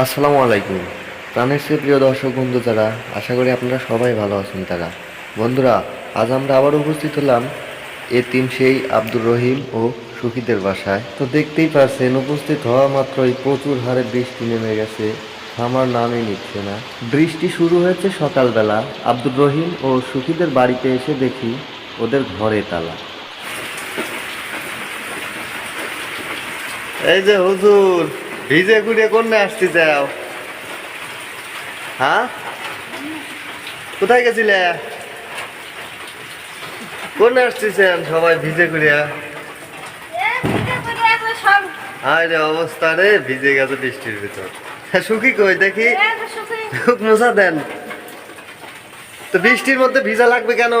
আসসালামু আলাইকুম। প্রাণের প্রিয় দর্শক বন্ধু যারা, আশা করি আপনারা সবাই ভালো আছেন তারা। বন্ধুরা, আজ আমরা আবার উপস্থিত হলাম এ তিন সেই আব্দুর রহিম ও সুখীদের বাসায়। তো দেখতেই পাচ্ছেন, উপস্থিত হওয়া মাত্রই প্রচুর হারে বৃষ্টি নেমে গেছে। আমার নামই নিচ্ছে না। বৃষ্টি শুরু হয়েছে সকালবেলা। আব্দুর রহিম ও সুখীদের বাড়িতে এসে দেখি ওদের ঘরে তালা। এই যে হুজুর ভিজে ঘুরে কোনে আসতে যাও। হ্যাঁ? কোথায় গেছিলে? কোনে আসতেছেন সবাই ভিজে ঘুরিয়া হায় রে অবস্থা রে ভিজে গেছে বৃষ্টির ভিতর। হ্যাঁ, সুখী কই দেখি? খুব দেন। তো বৃষ্টির মধ্যে ভিজা লাগবে কেন?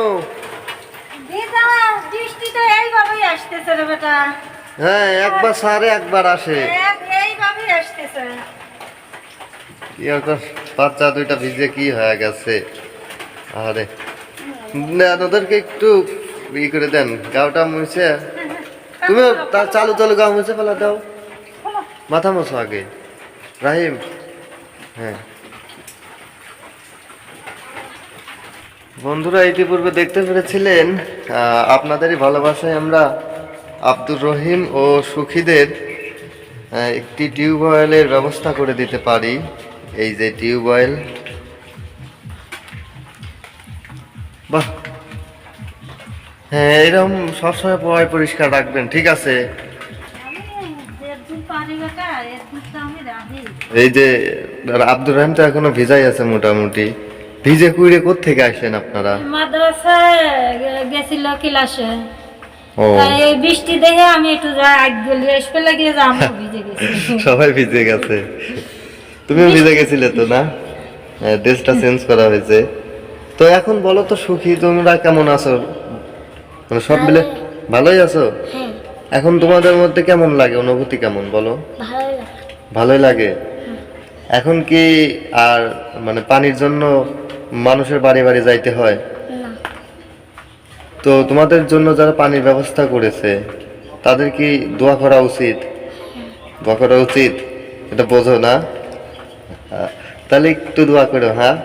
বৃষ্টি তো এইভাবেই আসতেছে রে বেটা। হ্যাঁ একবার সারে একবার আসে। বাচ্চা দুইটা ভিজে কি হয়ে গেছে? আরে না ওদেরকে একটু ই করে দেন গাওটা মুছে। তুমি তার চালু চালু গাও মুছে ফেলা দাও। মাথা মোছো আগে। রাহিম হ্যাঁ। বন্ধুরা ইতিপূর্বে দেখতে পেরেছিলেন আপনাদেরই ভালোবাসায় আমরা আব্দুর রহিম ও সুখীদের একটি টিউবওয়েলের ব্যবস্থা করে দিতে পারি। এই যে টিউবওয়েল বাহ। হ্যাঁ এরকম সবসময় পয় পরিষ্কার রাখবেন, ঠিক আছে? এই যে, আব্দুর রহিম তো এখনও ভিজাই আছে মোটামুটি। ভিজে কুইরে থেকে আসেন আপনারা? গেছিল ক্লাসে। এই বৃষ্টি দেখে আমি একটু আগ গেলি এসপে লাগিয়ে আমি ভিজে গেছি। সবাই ভিজে গেছে। তুমিও ভিজে গেছিলে তো না? হ্যাঁ ড্রেসটা চেঞ্জ করা হয়েছে। তো এখন বলো তো সুখী তোমরা কেমন আছো? মানে সব মিলে ভালোই আছো? হ্যাঁ। এখন তোমাদের মধ্যে কেমন লাগে? অনুভূতি কেমন বলো? ভালোই লাগে। এখন কি আর মানে পানির জন্য মানুষের বাড়ি বাড়ি যাইতে হয়? তো তোমাদের জন্য যারা পানির ব্যবস্থা করেছে তাদের কি দোয়া করা উচিত? দোয়া করা উচিত? এটা বোঝো না? তাহলে একটু দোয়া করো হ্যাঁ?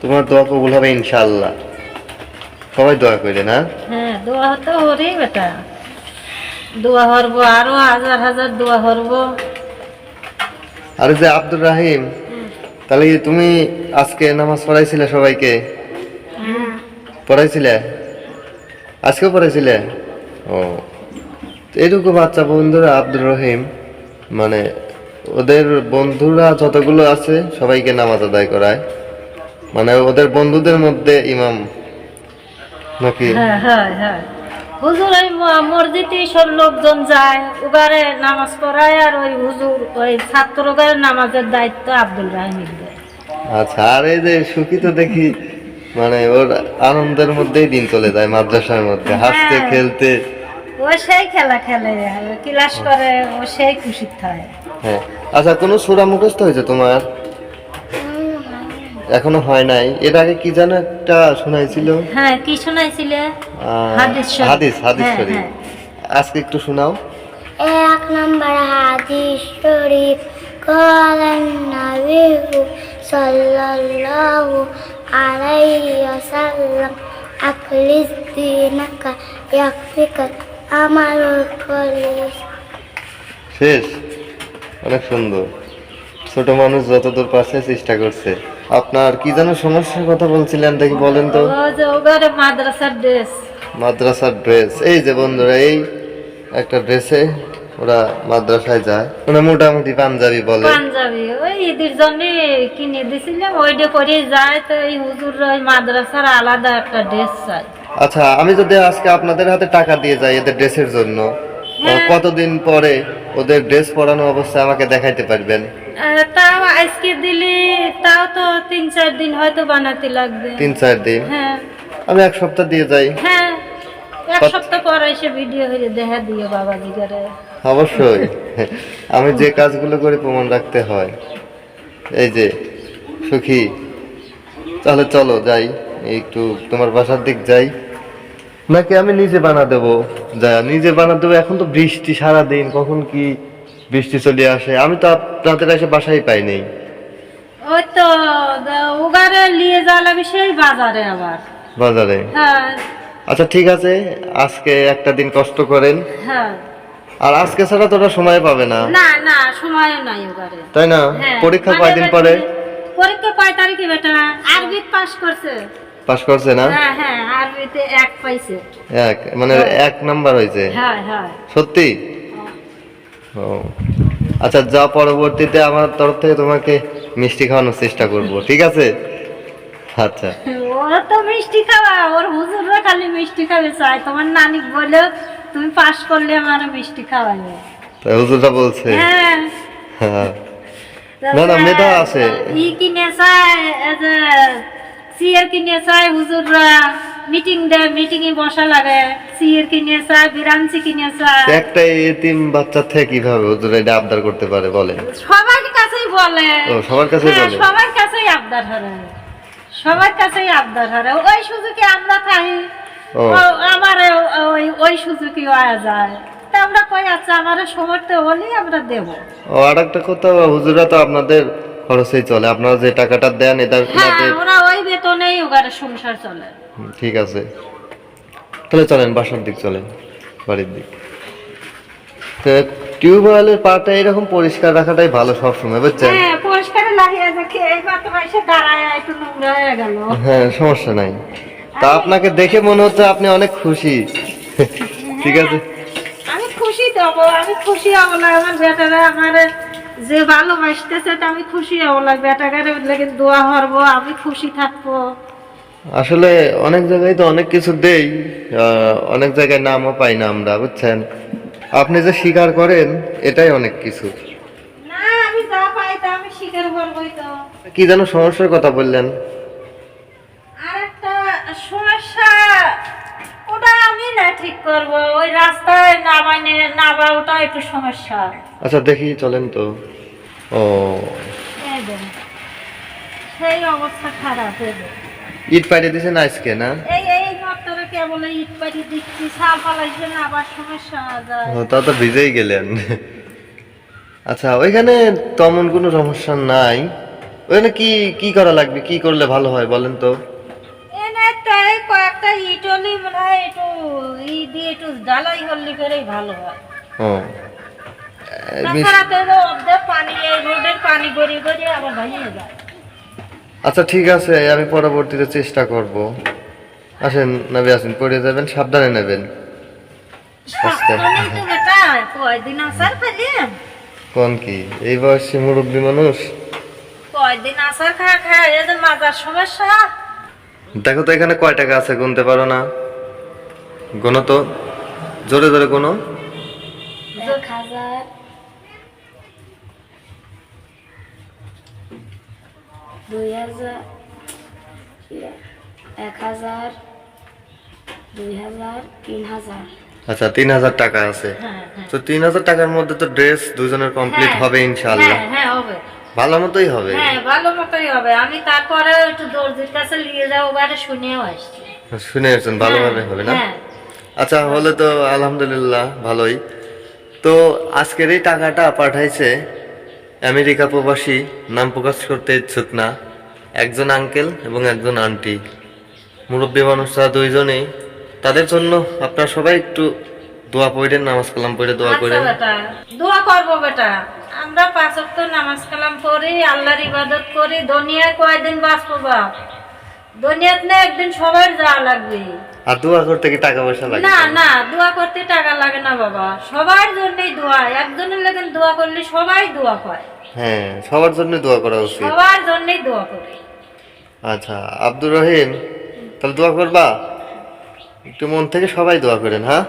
তোমার দোয়া কবুল হবে ইনশাল্লাহ সবাই দোয়া করে না? হ্যাঁ দোয়া তো হরি বেটা। দোয়া হরবো আরও হাজার হাজার দোয়া হরবো। আর যে আব্দুর রাহিম তাহলে তুমি আজকে নামাজ পড়াইছিলে সবাইকে? হ্যাঁ। পড়াইছিলে? আজকেও পড়েছিলে ও। এরকম বাচ্চা বন্ধুরা আব্দুর রহিম মানে ওদের বন্ধুরা যতগুলো আছে সবাইকে নামাজ আদায় করায়। মানে ওদের বন্ধুদের মধ্যে ইমাম নাকি? হ্যাঁ হ্যাঁ হ্যাঁ। হুজুর ওই মসজিদে সব লোকজন যায় ওগারে নামাজ পড়ায় আর ওই হুজুর ওই ছাত্রগারে নামাজের দায়িত্ব আব্দুল রাহিমিক আচ্ছা আর এই যে সুখী তো দেখি মানে ওর আনন্দের মধ্যেই দিন চলে যায় মাদ্রাসার মধ্যে হাসতে হ্যাঁ। খেলতে ও সেই খেলা খেলে ক্লাস করে ও সেই খুশি থাকে হ্যাঁ আচ্ছা কোনো সুরা মুখস্থ হয়েছে তোমার এখনো হয় নাই এর আগে কি যেন একটা শোনাইছিল হ্যাঁ কি শোনাইছিলে আহ, হাদিস শরীফ। হাদিস হাদিস হ্যাঁ, শরীফ হ্যাঁ। আজকে একটু শোনাও এক নম্বর হাদিস শরীফ قال النبي sallallahu alaihi wasallam aklis dinaka yakfika আমারও শেষ। অনেক সুন্দর। ছোট মানুষ যতদূর পাশে চেষ্টা করছে। আপনার কি যেন সমস্যার কথা বলছিলেন দেখি বলেন তো। মাদ্রাসার ড্রেস মাদ্রাসার ড্রেস এই যে বন্ধুরা এই একটা ড্রেসে ওরা মাদ্রাসায় যায়। ওরা মোটামুটি পাঞ্জাবি বলে। পাঞ্জাবি ওই ঈদের জন্য কিনে দিছিলাম ওইটা করে যায় তো এই হুজুর ওই মাদ্রাসার আলাদা একটা ড্রেস চাই আচ্ছা আমি যদি আজকে আপনাদের হাতে টাকা দিয়ে যাই এদের ড্রেসের জন্য হ্যাঁ। কতদিন পরে ওদের ড্রেস পরানো অবস্থায় আমাকে দেখাইতে পারবেন? তাও আজকে দিলে তাও তো তিন চার দিন হয়তো বানাতে লাগবে। তিন চার দিন? হ্যাঁ। আমি এক সপ্তাহ দিয়ে যাই। হ্যাঁ। এক সপ্তাহ পর এসে ভিডিও হয়ে দেখা দিও বাবা দিগারে অবশ্যই। আমি যে কাজগুলো করি প্রমাণ রাখতে হয়। এই যে সুখী। তাহলে চলো যাই একটু তোমার বাসার দিক যাই। নাকি আমি নিজে বানা দেবো? যা নিজে বানা দেবো এখন তো বৃষ্টি সারা দিন কখন কি বৃষ্টি চলে আসে? আমি তো আপনাদের এসে বাসায় পাইনি ওই তো উগারে নিয়ে সেই বাজারে আবার। বাজারে? হ্যাঁ আচ্ছা ঠিক আছে। আজকে একটা দিন কষ্ট করেন। হ্যাঁ। আর আজকে ছাড়া তোরা সময় পাবে না। না না সময় নাই উগারে তাই না? হ্যাঁ, পরীক্ষা মানে কয়দিন পরে? পরীক্ষা কয় তারিখে বেটা? আরবি পাস করছে। পাস করছে না? হ্যাঁ হ্যাঁ আরবিতে এক পাইছে। এক মানে এক নাম্বার হয়েছে? হ্যাঁ হ্যাঁ। সত্যি? ও। আচ্ছা যা পরবর্তীতে আমার তরফ থেকে তোমাকে মিষ্টি খাওয়ানোর চেষ্টা করব ঠিক আছে? আচ্ছা। ওর তো মিষ্টি খাওয়া ওর হুজুররা খালি মিষ্টি খাবে চাই। তোমার নানি বলে তুমি পাস করলে আমার মিষ্টি খাওয়াবে তাই হুজুরটা বলছে? হ্যাঁ। হ্যাঁ না, না, মেধা আছে। ই কিনে চায় যে সিয়ার কিনে চায় হুজুররা মিটিং দেয় মিটিং এ বসা লাগে। সিয়ার কিনে চায় বিরামসি কিনে চায়। একটা এতিম বাচ্চা থেকে কীভাবে হুজুর এটা আবদার করতে পারে বলেন? সবার কাছেই বলে। ও সবার কাছেই হ্যাঁ, বলে? সবার কাছেই আবদার হারে সবার কাছেই আবদার হারে। ওই সুযোগে আমরা। ও- আমার ওই ওই সুযোগে আয়া যায়। তা আমরা কই আচ্ছা আমার সমর্থ হলেই আমরা দেব। ও আর একটা কথা হুজুরা তো আপনাদের খরচেই চলে। আপনারা যে টাকাটা দেন এটা হ্যাঁ এটাতে ওরা ওই বেতনেই ওগারে সংসার চলে। ঠিক আছে। তাহলে চলেন বাসার দিক চলেন বাড়ির দিক। তো টিউবওয়েলের পাটা এরকম পরিষ্কার রাখাটাই ভালো সবসময় বুঝছেন? হ্যাঁ হয়ে হ্যাঁ সমস্যা নাই। তা আপনাকে দেখে মনে হচ্ছে আপনি অনেক খুশি। ঠিক আছে। আমি খুশি দেবো আমি খুশি হব না আমার বেটারা আমার যে ভালোবাসতেছে আমি খুশি হব না। বেটাকারে লেগে দোয়া হরবো আমি খুশি থাকব। আসলে অনেক জায়গায় তো অনেক কিছু দেই অনেক জায়গায় নামও পাই না আমরা বুঝছেন? আপনি যে স্বীকার করেন এটাই অনেক কিছু না আমি যা পাই তা আমি স্বীকার করবোই তো কি যেন সমস্যার কথা বললেন। আর একটা সমস্যা ওটা আমি না ঠিক করব। ওই রাস্তায় নামাইনে নামা ওটা একটু সমস্যা। আচ্ছা দেখি চলেন তো। ও। সেই অবস্থা খারাপ ইট পাইতে দিছেন আজকে না? এই এই মাত্রা কেবল ইট পাটি দিচ্ছি। সাল ফালাইছে আবার সমস্যা যায়। তা তো ভিজেই গেলেন। আচ্ছা ওইখানে তেমন কোনো সমস্যা নাই। ওইখানে কি কি করা লাগবে? কি করলে ভালো হয় বলেন তো? তাই কয়েকটা ইটলি মানে হয় একটু ই দিয়ে একটু ঢালাই হল্লি করেই ভালো হয়। ও। এ, মিস- তাছাড়া তো এই যে অর্ধেক পানি এই রোডের পানি গড়িয়ে গড়িয়ে আবার ভাঙিয়ে যায়। আচ্ছা ঠিক আছে আমি পরবর্তীতে চেষ্টা করব। আসেন নবী আসেন পড়ে যাবেন সাবধানে নেবেন। কোন কি? এই বয়সী মুরব্বী মানুষ? কয়দিন আসার সমস্যা? দেখো তো এখানে কয় টাকা আছে গুনতে পারো না। গোনো তো জোরে জোরে গোনো। দুই হাজার এক হাজার দুই হাজার তিন হাজার। আচ্ছা তিন হাজার টাকা আছে। হ্যাঁ হ্যাঁ। তো তিন হাজার টাকার মধ্যে তো ড্রেস দুজনের কমপ্লিট হ্যাঁ। হবে ইনশাল্লাহ হ্যাঁ হবে। ভালো মতোই হবে। হ্যাঁ ভালো মতোই হবে। আমি তারপরে একটু দর্জির কাছে নিয়ে যাব বারে শুনেও আসছি। শুনে আসছেন ভালোভাবে হবে না? হ্যাঁ। আচ্ছা হলে তো আলহামদুলিল্লাহ ভালোই। তো আজকের এই টাকাটা পাঠাইছে আমেরিকা প্রবাসী নাম প্রকাশ করতে ইচ্ছুক না। একজন আঙ্কেল এবং একজন আন্টি মুরব্বী মানুষরা দুইজনেই। তাদের জন্য আপনারা সবাই একটু দোয়া পড়েন নামাজ কালাম পড়ে দোয়া আচ্ছা করেন। দোয়া করব বেটা। আমরা পাঁচ ওয়াক্ত নামাজ কালাম করি আল্লাহর ইবাদত করি। দুনিয়ায় কয়দিন বাঁচবো বাপ? দুনিয়াতে না একদিন সবার যাওয়া লাগবে। আর দোয়া করতে কি টাকা পয়সা লাগে? না না দোয়া করতে টাকা লাগে না বাবা। সবার জন্যই দোয়া। একজনের লেগে দোয়া করলে সবাই দোয়া করে হ্যাঁ সবার জন্য দোয়া করা উচিত। সবার জন্যই দোয়া করে। আচ্ছা আব্দুর রহিম তাহলে দোয়া করবা? একটু মন থেকে সবাই দোয়া করেন হ্যাঁ?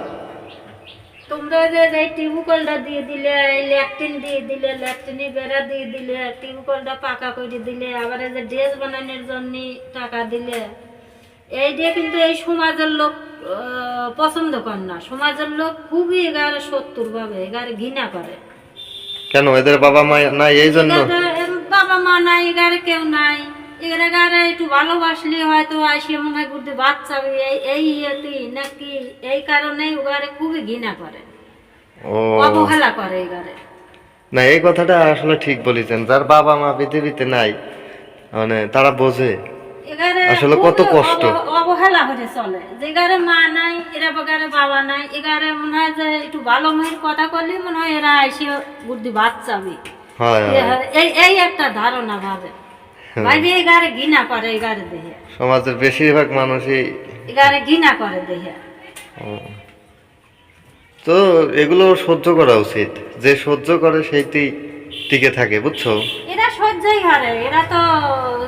তোমরা যে দিয়ে দিলে ল্যাট্রিন দিয়ে দিলে ল্যাট্রিনে বেড়া দিয়ে দিলে পাকা করে দিলে আবার যে ড্রেস বানানোর জন্য টাকা দিলে এই দিয়ে কিন্তু এই সমাজের লোক পছন্দ করে না। সমাজের লোক খুবই এগারে শত্রুর ভাবে এগারে ঘৃণা করে। কেন? এদের বাবা মা নাই এই জন্য? এগারে বাবা মা নাই এগারে কেউ নাই। এগারে একটু ভালোবাসলে হয়তো আসে মনে হয় ঘুরতে বাচ্চা এই এই ইয়েতে নাকি এই কারণে ওগারে খুবই ঘৃণা করে। ও। অবহেলা করে এগারে না এই কথাটা আসলে ঠিক বলেছেন। যার বাবা মা পৃথিবীতে নাই মানে তারা বোঝে। আসলে কত কষ্ট। অবহেলা করে চলে। যেগারে মা নাই এরা বগারে বাবা নাই এগারে মনে হয় যে একটু ভালো মেয়ের কথা করলে মনে হয় এরা এসে বুদ্ধি হয় হয়। এই এই একটা ধারণা ভাবে। ভাইবি এগারে ঘৃণা করে এগারে দেহে। সমাজের বেশিরভাগ মানুষই এগারে ঘৃণা করে দেহে। তো এগুলো সহ্য করা উচিত। যে সহ্য করে সেইটি টিকে থাকে বুঝছ? এরা সহ্যই হারে এরা তো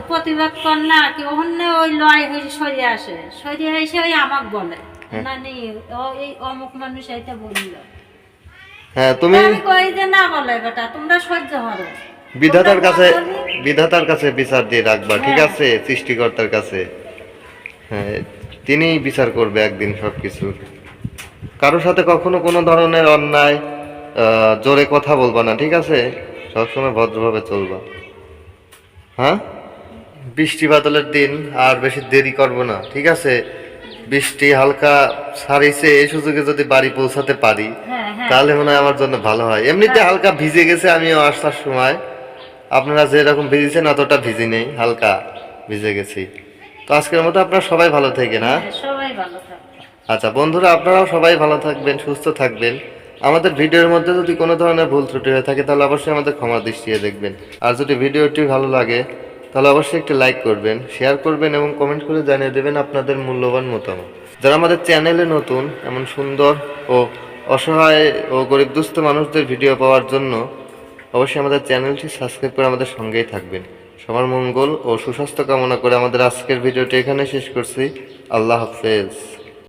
প্রতিবাদ কর না কি অন্য ওই লড়াই হয়ে সরিয়ে আসে। সরিয়ে এসে ওই আমাক বলে। না নি এই অমুক মানুষ এইটা বলল। হ্যাঁ তুমি আমি কই যে না বলে বেটা তোমরা সহ্য হরো বিধাতার কাছে বিধাতার কাছে বিচার দিয়ে রাখবা ঠিক হ্যাঁ। আছে? সৃষ্টিকর্তার কাছে। হ্যাঁ তিনিই বিচার করবে একদিন সবকিছুর কারোর সাথে কখনো কোনো ধরনের অন্যায় জোরে কথা বলবা না ঠিক আছে? সবসময় ভদ্রভাবে চলবা। হ্যাঁ? বৃষ্টি বাদলের দিন আর বেশি দেরি করব না ঠিক আছে? বৃষ্টি হালকা সারিছে এই সুযোগে যদি বাড়ি পৌঁছাতে পারি হ্যাঁ হ্যাঁ। তাহলে মনে হয় আমার জন্য ভালো হয়। এমনিতে হালকা ভিজে গেছে আমিও আসার সময়। আপনারা যেরকম ভিজেছেন অতটা ভিজি নেই হালকা ভিজে গেছি। তো আজকের মতো আপনারা সবাই ভালো থাকেন হ্যাঁ? হ্যাঁ, সবাই ভালো আচ্ছা বন্ধুরা, আপনারাও সবাই ভালো থাকবেন, সুস্থ থাকবেন। আমাদের ভিডিওর মধ্যে যদি কোনো ধরনের ভুল ত্রুটি হয়ে থাকে, তাহলে অবশ্যই আমাদের ক্ষমা দৃষ্টিতে দেখবেন। আর যদি ভিডিওটি ভালো লাগে, তাহলে অবশ্যই একটি লাইক করবেন, শেয়ার করবেন এবং কমেন্ট করে জানিয়ে দেবেন আপনাদের মূল্যবান মতামত। যারা আমাদের চ্যানেলে নতুন, এমন সুন্দর ও অসহায় ও গরিব দুস্থ মানুষদের ভিডিও পাওয়ার জন্য অবশ্যই আমাদের চ্যানেলটি সাবস্ক্রাইব করে আমাদের সঙ্গেই থাকবেন। সবার মঙ্গল ও সুস্বাস্থ্য কামনা করে আমাদের আজকের ভিডিওটি এখানে শেষ করছি। আল্লাহ হাফেজ।